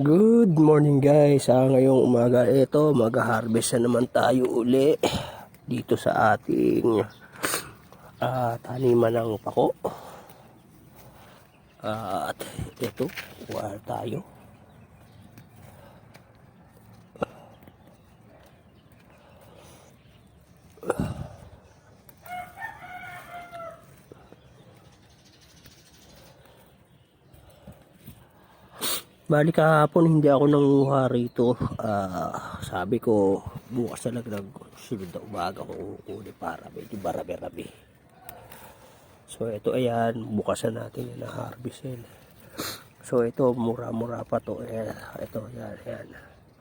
Good morning guys. Ah, ngayong umaga ito, mag-harvest na naman tayo uli dito sa ating ah, taniman ng pako. at ito, kuha tayo. Bali kahapon hindi ako nanguha rito. Ah, sabi ko bukas na lang sunod na umaga ko kukunin para medyo barabi-rabi. So ito ayan, bukas na natin yung na-harvestin. So ito mura-mura pa to. Ayan, ito yan, ayan.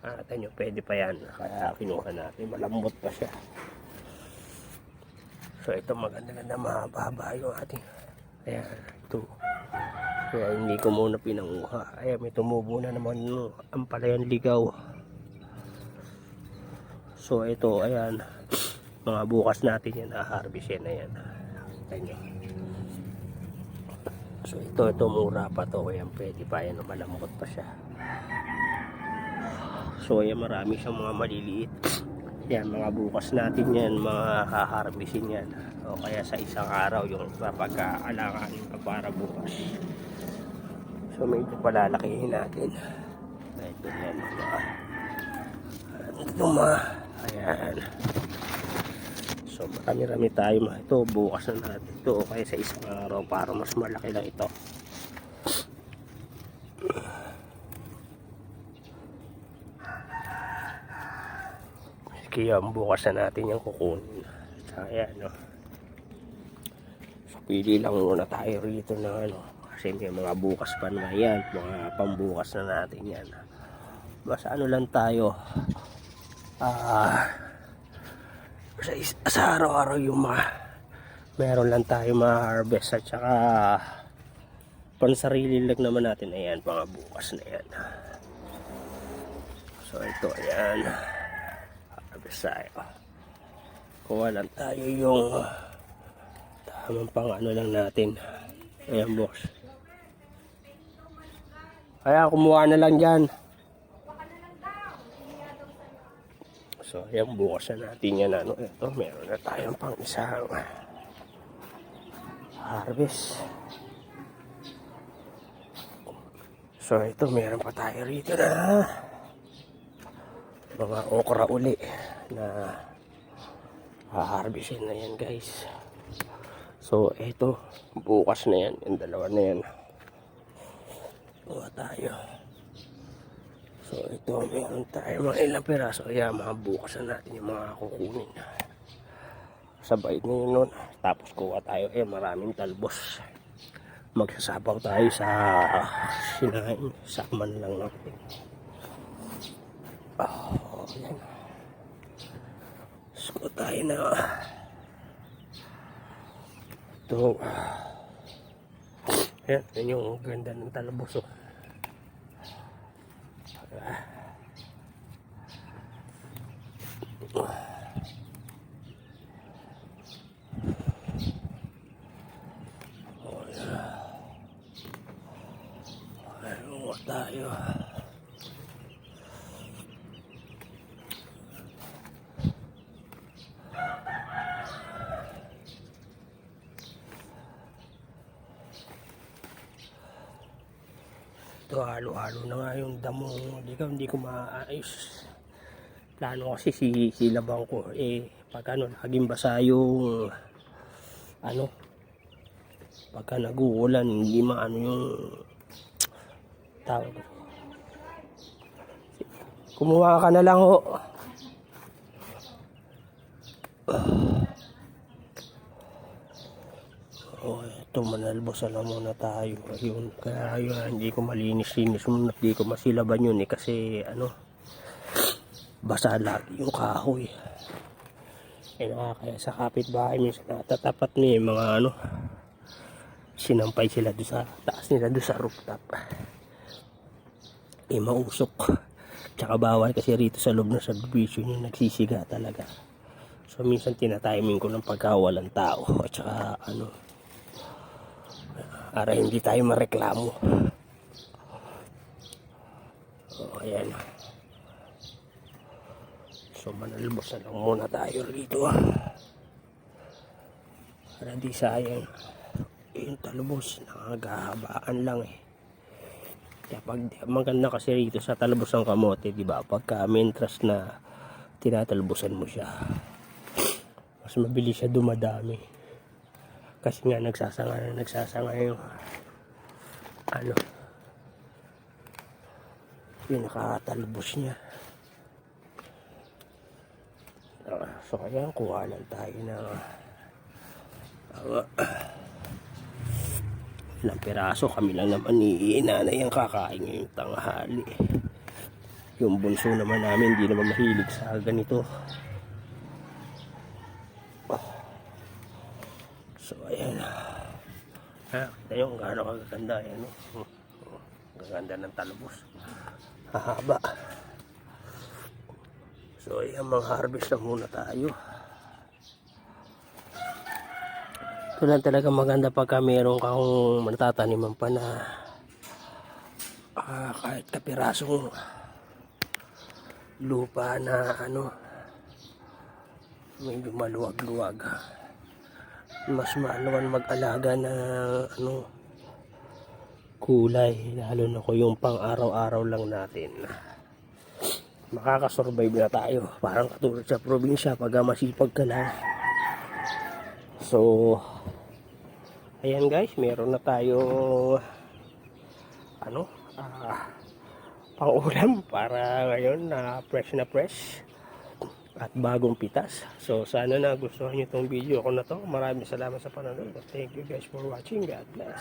Ata nyo, pwede pa yan. Kaya kinuha natin, malambot pa siya. So ito maganda-ganda mahaba-haba yung ating. Ayan, ito. Kaya hindi ko muna pinanguha. Ayan, may tumubo na naman yung ampalayan ligaw. So ito, ayan. Mga bukas natin yan, na-harvest yan. Ayan. Ayan. So ito, ito mura pa to. Ayan, pwede pa yan. Malambot pa siya. So ayan, marami siyang mga maliliit. Yan, mga bukas natin yan, mga haharbisin yan. O kaya sa isang araw yung papagkaalanganin ka para bukas. So medyo palalakihin natin. Ito yan. Mga, ito mga, ayan. So marami-rami tayo mga ito. Bukas na natin ito. O kaya sa isang araw para mas malaki lang ito. Kaya bukas na natin yung kukunin. Ayan, no. So, pili lang muna tayo rito ng ano. May mga bukas pa na yan. Mga pambukas na natin yan. Mas ano lang tayo. Ah, sa, sa araw-araw yung mga meron lang tayo ma-harvest at saka pansarili lang naman natin. Ayan, mga bukas na yan. So, ito, ayan harvest tayo. Kuha lang tayo yung tamang pang ano lang natin. Ayan boss. Kaya kumuha na lang dyan. So ayan bukas na natin yan ano. Ito meron na tayong pang isang harvest. So ito meron pa tayo rito na mga okra uli na haharbisin na yan guys so eto bukas na yan yung dalawa na yan kuha tayo. So ito meron tayo mga ilang piraso. Kaya mga bukas na natin yung mga kukunin. Sabay na yun tapos kuha tayo. Eh maraming talbos. Magsasabaw tayo sa sinain. Sakman lang natin. Oh, yan. So, tayo na. Ito. Yan, yan yung ganda ng talabos. Oh. Oh, yan. Ayun, tayo. Ito halo-halo na nga yung damo. Hindi ko, hindi ko maayos. Plano kasi si, si labang ko. Eh, pag ano, laging basa yung ano, pagka naguulan, hindi maano yung tawag. Kumuha ka na lang ho. Oh, ito manalbos na muna tayo. Ayun, kaya yun, hindi ko malinis-linis muna. Hindi ko masilaban yun eh kasi ano, basa lagi yung kahoy. Eh nakakaya sa kapitbahay minsan natatapat yung mga ano, sinampay sila doon sa taas nila doon sa rooftop. Eh mausok. Tsaka bawal kasi rito sa loob ng subdivision yung nagsisiga talaga. So minsan tinatiming ko ng pagkawalan tao at saka ano para hindi tayo mareklamo. ayan. So manalbos na lang muna tayo rito. Para di sayang. Yung talbos, nakagahabaan lang eh. Kaya pag maganda kasi rito sa talbos ng kamote, di ba? Pagka mentras na tinatalbosan mo siya, mas mabilis siya dumadami. Kasi nga nagsasanga na nagsasanga yung ano pinakatalbos niya. Ah, so kaya kuha lang tayo ng uh, ilang piraso. Kami lang naman ni nanay ang kakain ngayong tanghali. Yung bunso naman namin hindi naman mahilig sa ganito so ayan. Ha? Yung gaano kaganda ayan oh. Oh, gaganda ng talbos. Hahaba. So ayan mga harvest na muna tayo. Ito lang talaga maganda pagka meron kang natataniman pa na ah, kahit kapirasong lupa na ano medyo maluwag-luwag mas maanuan mag-alaga na ano kulay. Lalo na ko yung pang araw-araw lang natin. Makakasurvive na tayo. Parang katulad sa probinsya pag masipag ka lang so ayan guys meron na tayo ano ah pang ulam para ngayon na fresh na fresh at bagong pitas. So sana nagustuhan niyo itong video ko na to. Maraming salamat sa panonood. Thank you guys for watching. God bless.